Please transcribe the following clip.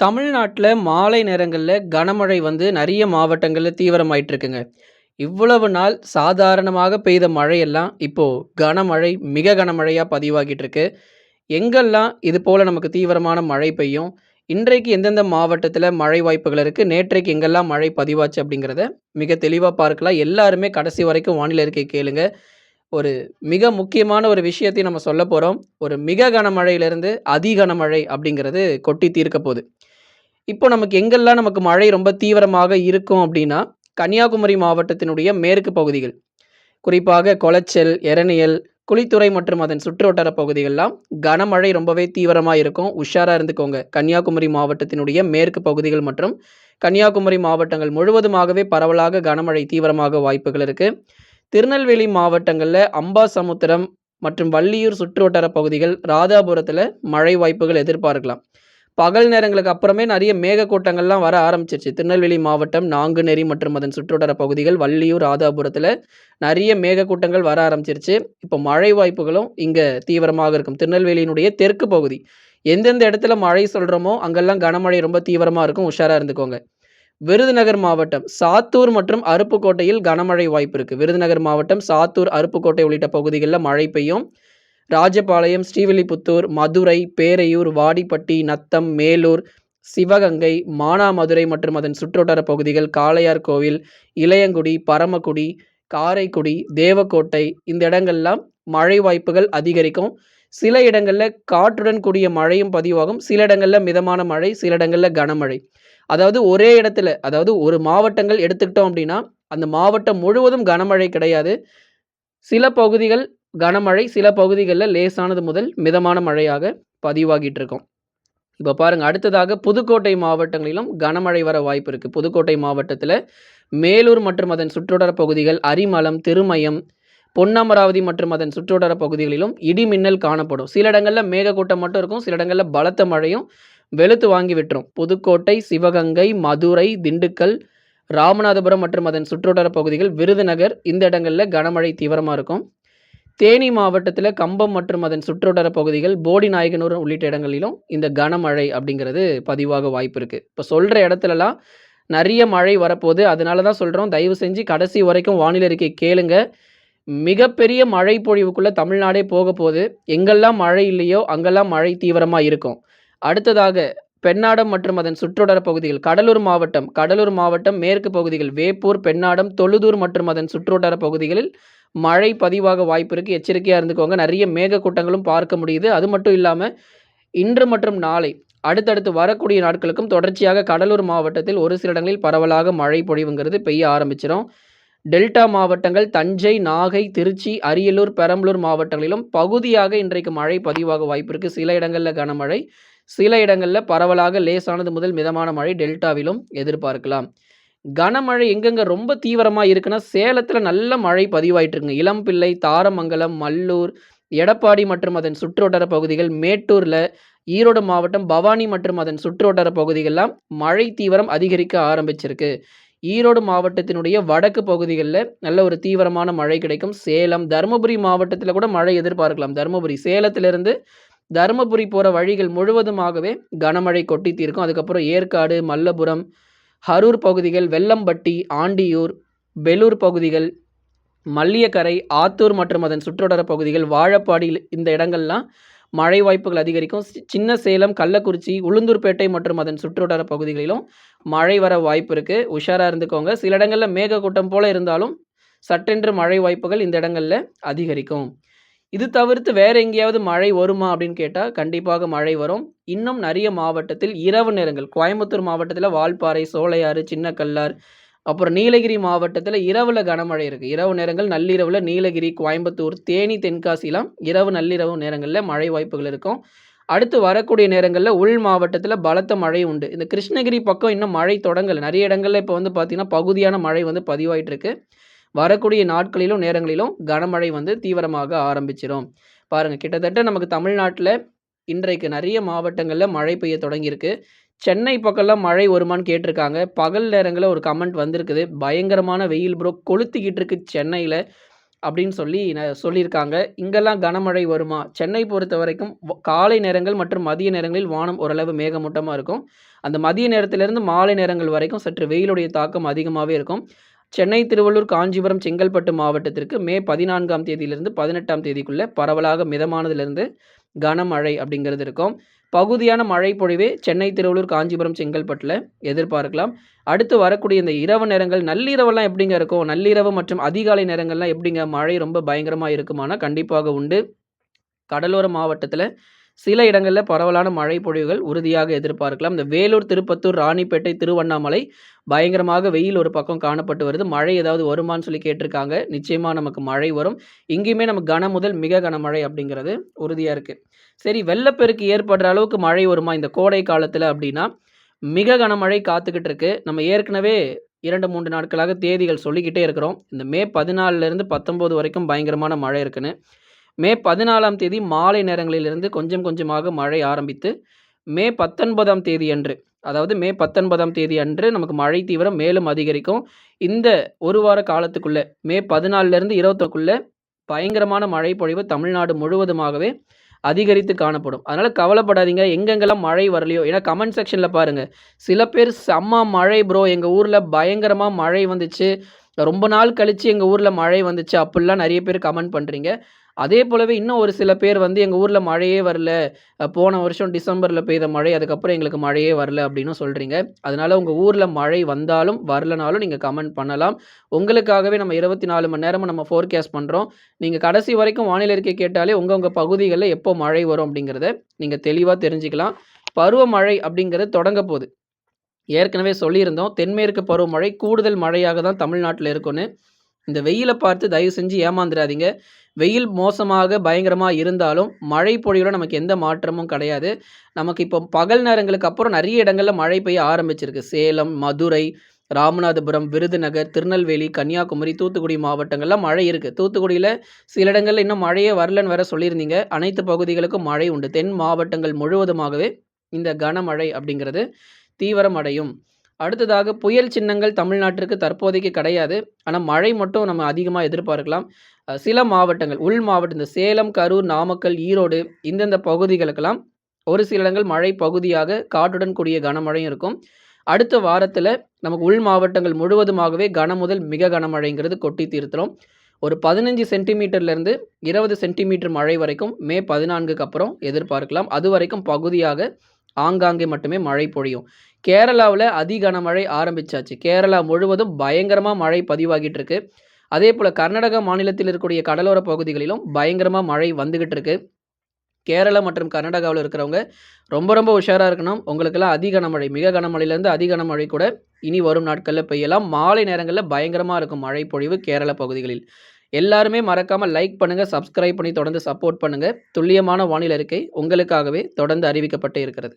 தமிழ்நாட்டில் மாலை நேரங்களில் கனமழை வந்து நிறைய மாவட்டங்களில் தீவிரமாயிட்டு இருக்குங்க. இவ்வளவு நாள் சாதாரணமாக பெய்த மழையெல்லாம் இப்போ கனமழை, மிக கனமழையாக பதிவாகிட்டு இருக்கு. எங்கெல்லாம் இது போல் நமக்கு தீவிரமான மழை பெய்யும்? இன்றைக்கு எந்தெந்த மாவட்டத்தில் மழை வாய்ப்புகள் இருக்குது நேற்றைக்கு எங்கெல்லாம் மழை பதிவாச்சு? அப்படிங்கிறத மிக தெளிவாக பார்க்கலாம். எல்லாருமே கடைசி வரைக்கும் வானிலை இருக்கை கேளுங்க. ஒரு மிக முக்கியமான ஒரு விஷயத்தையும் நம்ம சொல்லப் போகிறோம் ஒரு மிக கனமழையிலிருந்து அதிகனமழை அப்படிங்கிறது கொட்டி தீர்க்க போகுது இப்போ நமக்கு எங்கெல்லாம் நமக்கு மழை ரொம்ப தீவிரமாக இருக்கும் அப்படின்னா, கன்னியாகுமரி மாவட்டத்தினுடைய மேற்கு பகுதிகள். குறிப்பாக கொளச்சல், எரணியல், குளித்துறை மற்றும் அதன் சுற்றுவட்டார பகுதிகள்லாம் கனமழை ரொம்பவே தீவிரமாக இருக்கும். உஷாராக இருந்துக்கோங்க. கன்னியாகுமரி மாவட்டத்தினுடைய மேற்கு பகுதிகள் மற்றும் கன்னியாகுமரி மாவட்டங்கள் முழுவதுமாகவே பரவலாக கனமழை தீவிரமாக வாய்ப்புகள் இருக்குது திருநெல்வேலி மாவட்டங்களில் அம்பாசமுத்திரம் மற்றும் வள்ளியூர் சுற்றுவட்டார பகுதிகள், ராதாபுரத்தில் மழை வாய்ப்புகள் எதிர்பார்க்கலாம். பகல் நேரங்களுக்கு அப்புறமே நிறைய மேகக்கூட்டங்கள்லாம் வர ஆரம்பிச்சிருச்சு. திருநெல்வேலி மாவட்டம், நாங்குநேரி மற்றும் அதன் சுற்றுவட்டார பகுதிகள், வள்ளியூர், ராதாபுரத்தில் நிறைய மேகக்கூட்டங்கள் வர ஆரம்பிச்சிருச்சு. இப்போ மழை வாய்ப்புகளும் இங்கே தீவிரமாக இருக்கும். திருநெல்வேலியினுடைய தெற்கு பகுதி. எந்தெந்த இடத்துல மழை சொல்கிறோமோ அங்கெல்லாம் கனமழை ரொம்ப தீவிரமாக இருக்கும். உஷாராக இருந்துக்கோங்க. விருதுநகர் மாவட்டம், சாத்தூர் மற்றும் அருப்புக்கோட்டையில் கனமழை வாய்ப்பு இருக்குது விருதுநகர் மாவட்டம், சாத்தூர், அருப்புக்கோட்டை உள்ளிட்ட பகுதிகளில் மழை பெய்யும். ராஜபாளையம், ஸ்ரீவில்லிபுத்தூர், மதுரை, பேரையூர், வாடிப்பட்டி, நத்தம், மேலூர், சிவகங்கை, மானாமதுரை மற்றும் அதன் சுற்றுவட்டார பகுதிகள், காளையார் கோவில் இளையங்குடி, பரமக்குடி, காரைக்குடி, தேவக்கோட்டை இந்த இடங்கள்லாம் மழை வாய்ப்புகள் அதிகரிக்கும். சில இடங்களில் காற்றுடன் கூடிய மழையும் பதிவாகும். சில இடங்களில் மிதமான மழை, சில இடங்களில் கனமழை. அதாவது ஒரே இடத்துல அதாவது ஒரு மாவட்டங்கள் எடுத்துக்கிட்டோம் அப்படின்னா, அந்த மாவட்டம் முழுவதும் கனமழை கிடையாது. சில பகுதிகள் கனமழை, சில பகுதிகளில் லேசானது முதல் மிதமான மழையாக பதிவாகிட்டு இருக்கும். இப்போ பாருங்கள் அடுத்ததாக புதுக்கோட்டை மாவட்டங்களிலும் கனமழை வர வாய்ப்பு இருக்குது புதுக்கோட்டை மாவட்டத்தில் மேலூர் மற்றும் அதன் சுற்றுவட்டார பகுதிகள், அரிமலம் திருமயம், பொன்னமராவதி மற்றும் அதன் சுற்றுவட்டார பகுதிகளிலும் இடி மின்னல் காணப்படும். சில இடங்களில் மேகக்கூட்டம் மட்டும் இருக்கும். சில இடங்களில் பலத்த மழையும் வெளுத்து வாங்கி விட்டுரும். புதுக்கோட்டை, சிவகங்கை, மதுரை, திண்டுக்கல், ராமநாதபுரம் மற்றும் அதன் சுற்றுவட்டார பகுதிகள், விருதுநகர் இந்த இடங்களில் கனமழை தீவிரமாக இருக்கும். தேனி மாவட்டத்தில் கம்பம் மற்றும் அதன் சுற்றுவட்டார பகுதிகள், போடி நாயகனூர் உள்ளிட்ட இடங்களிலும் இந்த கனமழை அப்படிங்கிறது பதிவாக வாய்ப்பு இருக்குது இப்போ சொல்கிற இடத்துலலாம் நிறைய மழை வரப்போகுது அதனால தான் சொல்கிறோம் தயவு செஞ்சு கடைசி வரைக்கும் வானிலை அறிக்கை கேளுங்க. மிகப்பெரிய மழை பொழிவுக்குள்ளே தமிழ்நாடே போக போகுது எங்கெல்லாம் மழை இல்லையோ, அங்கெல்லாம் மழை தீவிரமாக இருக்கும். அடுத்ததாக பெண்ணாடம் மற்றும் அதன் சுற்றுவட்டார பகுதிகள், கடலூர் மாவட்டம் கடலூர் மாவட்டம் மேற்கு பகுதிகள், வேப்பூர், பெண்ணாடம், தொழுதூர் மற்றும் அதன் சுற்றுவட்டார பகுதிகளில் மழை பதிவாக வாய்ப்பு இருக்கு. எச்சரிக்கையாக இருந்துக்கோங்க. நிறைய மேகக்கூட்டங்களும் பார்க்க முடியுது. அது மட்டும் இல்லாமல் இன்று மற்றும் நாளை அடுத்தடுத்து வரக்கூடிய நாட்களுக்கும் தொடர்ச்சியாக கடலூர் மாவட்டத்தில் ஒரு சில இடங்களில் பரவலாக மழை பொழிவுங்கிறது பெய்ய ஆரம்பிச்சிடும் டெல்டா மாவட்டங்கள் தஞ்சை, நாகை, திருச்சி, அரியலூர், பெரம்பலூர் மாவட்டங்களிலும் பகுதியாக இன்றைக்கு மழை பதிவாக வாய்ப்பு இருக்குது சில இடங்களில் கனமழை, சில இடங்களில் பரவலாக லேசானது முதல் மிதமான மழை டெல்டாவிலும் எதிர்பார்க்கலாம். கனமழை எங்கெங்க ரொம்ப தீவிரமாக இருக்குன்னா, சேலத்தில் நல்ல மழை பதிவாயிட்டு இருக்குங்க. இளம்பிள்ளை, தாரமங்கலம், மல்லூர், எடப்பாடி மற்றும் அதன் சுற்றுவட்டார பகுதிகள், மேட்டூரில் ஈரோடு மாவட்டம் பவானி மற்றும் அதன் சுற்றுவட்டார பகுதிகள்லாம் மழை தீவிரம் அதிகரிக்க ஆரம்பிச்சிருக்கு. ஈரோடு மாவட்டத்தினுடைய வடக்கு பகுதிகளில் நல்ல ஒரு தீவிரமான மழை கிடைக்கும். சேலம், தருமபுரி மாவட்டத்தில் கூட மழை எதிர்பார்க்கலாம். தருமபுரி சேலத்திலிருந்து தருமபுரி போகிற வழிகள் முழுவதுமாகவே கனமழை கொட்டி தீர்க்கும். அதுக்கப்புறம் ஏற்காடு, மல்லபுரம், அரூர் பகுதிகள், வெல்லம்பட்டி, ஆண்டியூர், பெலூர் பகுதிகள், மல்லியக்கரை, ஆத்தூர் மற்றும் அதன் சுற்றுவட்டார பகுதிகள், வாழப்பாடி இந்த இடங்கள்லாம் மழை வாய்ப்புகள் அதிகரிக்கும். சி சின்ன சேலம், கள்ளக்குறிச்சி, உளுந்தூர்பேட்டை மற்றும் அதன் சுற்றுவட்டார பகுதிகளிலும் மழை வர வாய்ப்பு இருக்குது உஷாராக இருந்துக்கோங்க. சில இடங்களில் மேகக்கூட்டம் போல இருந்தாலும், சட்டென்று மழை வாய்ப்புகள் இந்த இடங்களில் அதிகரிக்கும். இது தவிர்த்து வேற எங்கேயாவது மழை வருமா அப்படின்னு கேட்டால் கண்டிப்பாக மழை வரும். இன்னும் நிறைய மாவட்டத்தில் இரவு நேரங்கள் கோயம்புத்தூர் மாவட்டத்தில் வால்பாறை, சோலையாறு, சின்னக்கல்லார், அப்புறம் நீலகிரி மாவட்டத்தில் இரவில் கனமழை இருக்குது இரவு நேரங்கள் நள்ளிரவில் நீலகிரி, கோயம்புத்தூர், தேனி, தென்காசிலாம் இரவு நள்ளிரவு நேரங்களில் மழை வாய்ப்புகள் இருக்கும். அடுத்து வரக்கூடிய நேரங்களில் உள் மாவட்டத்தில் பலத்த மழை உண்டு. இந்த கிருஷ்ணகிரி பக்கம் இன்னும் மழை தொடங்கலை நிறைய இடங்களில் இப்போ வந்து பார்த்திங்கன்னா பகுதியான மழை வந்து பதிவாயிட்டுருக்கு வரக்கூடிய நாட்களிலும், நேரங்களிலும் கனமழை வந்து தீவிரமாக ஆரம்பிச்சிடும் பாருங்கள் கிட்டத்தட்ட நமக்கு தமிழ்நாட்டில் இன்றைக்கு நிறைய மாவட்டங்களில் மழை பெய்ய தொடங்கியிருக்கு. சென்னை பக்கம்லாம் மழை வருமான்னு கேட்டிருக்காங்க. பகல் நேரங்களில் ஒரு கமெண்ட் வந்திருக்குது. பயங்கரமான வெயில் ப்ரோ கொளுத்திக்கிட்டு இருக்கு சென்னையில் அப்படின்னு சொல்லி ந சொல்லியிருக்காங்க. இங்கெல்லாம் கனமழை வருமா? சென்னை பொறுத்தவரைக்கும் வ காலை நேரங்கள் மற்றும் மதிய நேரங்களில் வானம் ஓரளவு மேகமூட்டமாக இருக்கும். அந்த மதிய நேரத்திலிருந்து மாலை நேரங்கள் வரைக்கும் சற்று வெயிலுடைய தாக்கம் அதிகமாகவே இருக்கும். சென்னை, திருவள்ளூர், காஞ்சிபுரம், செங்கல்பட்டு மாவட்டத்திற்கு மே 14ஆம் தேதியிலிருந்து பதினெட்டாம் தேதிக்குள்ளே பரவலாக மிதமானதிலிருந்து கனமழை அப்படிங்கிறது இருக்கும். பகுதியான மழை பொழிவே சென்னை, திருவள்ளூர், காஞ்சிபுரம், செங்கல்பட்டில் எதிர்பார்க்கலாம். அடுத்து வரக்கூடிய இந்த இரவு நேரங்கள் நள்ளிரவெல்லாம் எப்படிங்க இருக்கும்? நள்ளிரவு மற்றும் அதிகாலை நேரங்கள்லாம் எப்படிங்க மழை ரொம்ப பயங்கரமாக இருக்குமானா, கண்டிப்பாக உண்டு. கடலோர மாவட்டத்தில் சில இடங்களில் பரவலான மழை பொழிவுகள் உறுதியாக எதிர்பார்க்கலாம். இந்த வேலூர், திருப்பத்தூர், ராணிப்பேட்டை, திருவண்ணாமலை பயங்கரமாக வெயில் ஒரு பக்கம் காணப்பட்டு வருது. மழை ஏதாவது வருமான்னு சொல்லி கேட்டிருக்காங்க. நிச்சயமாக நமக்கு மழை வரும். இங்கேயுமே நமக்கு கன முதல் மிக கனமழை அப்படிங்கிறது உறுதியாக இருக்குது சரி வெள்ளப்பெருக்கு ஏற்படுற அளவுக்கு மழை வருமா இந்த கோடை காலத்தில் அப்படின்னா, மிக கனமழை காத்துக்கிட்டு இருக்கு. நம்ம ஏற்கனவே 2, 3 நாட்களாக தேதிகள் சொல்லிக்கிட்டே இருக்கிறோம். இந்த மே 14லிருந்து 19 வரைக்கும் பயங்கரமான மழை இருக்குன்னு. மே 14ஆம் தேதி மாலை நேரங்களிலிருந்து கொஞ்சம் கொஞ்சமாக மழை ஆரம்பித்து, மே பத்தொன்பதாம் தேதி அன்று அதாவது மே 19ஆம் தேதி அன்று நமக்கு மழை தீவிரம் மேலும் அதிகரிக்கும். இந்த ஒரு வார காலத்துக்குள்ளே மே 14லிருந்து 21க்குள்ள பயங்கரமான மழை பொழிவு தமிழ்நாடு முழுவதுமாகவே அதிகரித்து காணப்படும். அதனால் கவலைப்படாதீங்க. எங்கெங்கெல்லாம் மழை வரலையோ ஏன்னா கமெண்ட் செக்ஷனில் பாருங்கள் சில பேர் "செம்ம மழை ப்ரோ எங்கள் ஊரில் பயங்கரமாக மழை வந்துச்சு. ரொம்ப நாள் கழிச்சு எங்கள் ஊரில் மழை வந்துச்சு." அப்படிலாம் நிறைய பேர் கமெண்ட் பண்ணுறீங்க அதே போலவே இன்னும் ஒரு சில பேர் வந்து எங்கள் ஊரில் மழையே வரல. போன வருஷம் டிசம்பரில் பெய்த மழை. அதுக்கப்புறம் எங்களுக்கு மழையே வரல." அப்படின்னும் சொல்கிறீங்க அதனால் உங்கள் ஊரில் மழை வந்தாலும், வரலனாலும் நீங்கள் கமெண்ட் பண்ணலாம். உங்களுக்காகவே நம்ம 24 மணி நேரமும் நம்ம ஃபோர்காஸ்ட் பண்ணுறோம் நீங்கள் கடைசி வரைக்கும் வானிலை அறிக்கை கேட்டாலே உங்கள் உங்கள் பகுதிகளில் எப்போ மழை வரும் அப்படிங்கிறத நீங்கள் தெளிவாக தெரிஞ்சுக்கலாம். பருவமழை அப்படிங்கிறது தொடங்க போகுது ஏற்கனவே சொல்லியிருந்தோம். தென்மேற்கு பருவமழை கூடுதல் மழையாக தான் தமிழ்நாட்டில் இருக்கும்னு. இந்த வெயிலை பார்த்து தயவு செஞ்சு ஏமாந்துடாதீங்க வெயில் மோசமாக பயங்கரமாக இருந்தாலும், மழை பொழிவில் நமக்கு எந்த மாற்றமும் கிடையாது. நமக்கு இப்போ பகல் நேரங்களுக்கு அப்புறம் நிறைய இடங்களில் மழை பெய்ய ஆரம்பிச்சிருக்கு. சேலம், மதுரை, ராமநாதபுரம், விருதுநகர், திருநெல்வேலி, கன்னியாகுமரி, தூத்துக்குடி மாவட்டங்கள்ல மழை இருக்குது தூத்துக்குடியில் சில இடங்களில் இன்னும் மழையே வரலன்னு வேற சொல்லியிருந்தீங்க. அனைத்து பகுதிகளுக்கும் மழை உண்டு. தென் மாவட்டங்கள் முழுவதுமாகவே இந்த கனமழை அப்படிங்கிறது தீவிரம் அடையும் அடுத்ததாக புயல் சின்னங்கள் தமிழ்நாட்டிற்கு தற்போதைக்கு கிடையாது. ஆனால் மழை மட்டும் நம்ம அதிகமாக எதிர்பார்க்கலாம். சில மாவட்டங்கள், உள் மாவட்டம் இந்த சேலம், கரூர், நாமக்கல், ஈரோடு இந்தந்த பகுதிகளுக்கெல்லாம் ஒரு சில இடங்கள் மழை பகுதியாக காற்றுடன் கூடிய கனமழையும் இருக்கும். அடுத்த வாரத்தில் நமக்கு உள் மாவட்டங்கள் முழுவதுமாகவே கன முதல் மிக கனமழைங்கிறது கொட்டி தீர்த்துரும். ஒரு 15 சென்டிமீட்டர்லேருந்து 20 சென்டிமீட்டர் மழை வரைக்கும் மே 14க்கு அப்புறம் எதிர்பார்க்கலாம். அது வரைக்கும் பகுதியாக ஆங்காங்கே மட்டுமே மழை பொழியும். கேரளாவில் அதி கனமழை ஆரம்பிச்சாச்சு. கேரளா முழுவதும் பயங்கரமாக மழை பதிவாகிட்டு இருக்கு. அதேபோல கர்நாடகா மாநிலத்தில் இருக்கக்கூடிய கடலோர பகுதிகளிலும் பயங்கரமாக மழை வந்துகிட்டு இருக்கு. கேரளா மற்றும் கர்நாடகாவில் இருக்கிறவங்க ரொம்ப ரொம்ப உஷாராக இருக்கணும். உங்களுக்கெல்லாம் அதி கனமழை, மிக கனமழையிலேருந்து அதி கனமழை கூட இனி வரும் நாட்களில் பெய்யலாம். மாலை நேரங்களில் பயங்கரமாக இருக்கும் மழை பொழிவு கேரள பகுதிகளில். எல்லாருமே மறக்காமல் லைக் பண்ணுங்கள் சப்ஸ்கிரைப் பண்ணி தொடர்ந்து சப்போர்ட் பண்ணுங்கள் துல்லியமான வானிலை அறிக்கை உங்களுக்காகவே தொடர்ந்து அறிவிக்கப்பட்டு இருக்கிறது.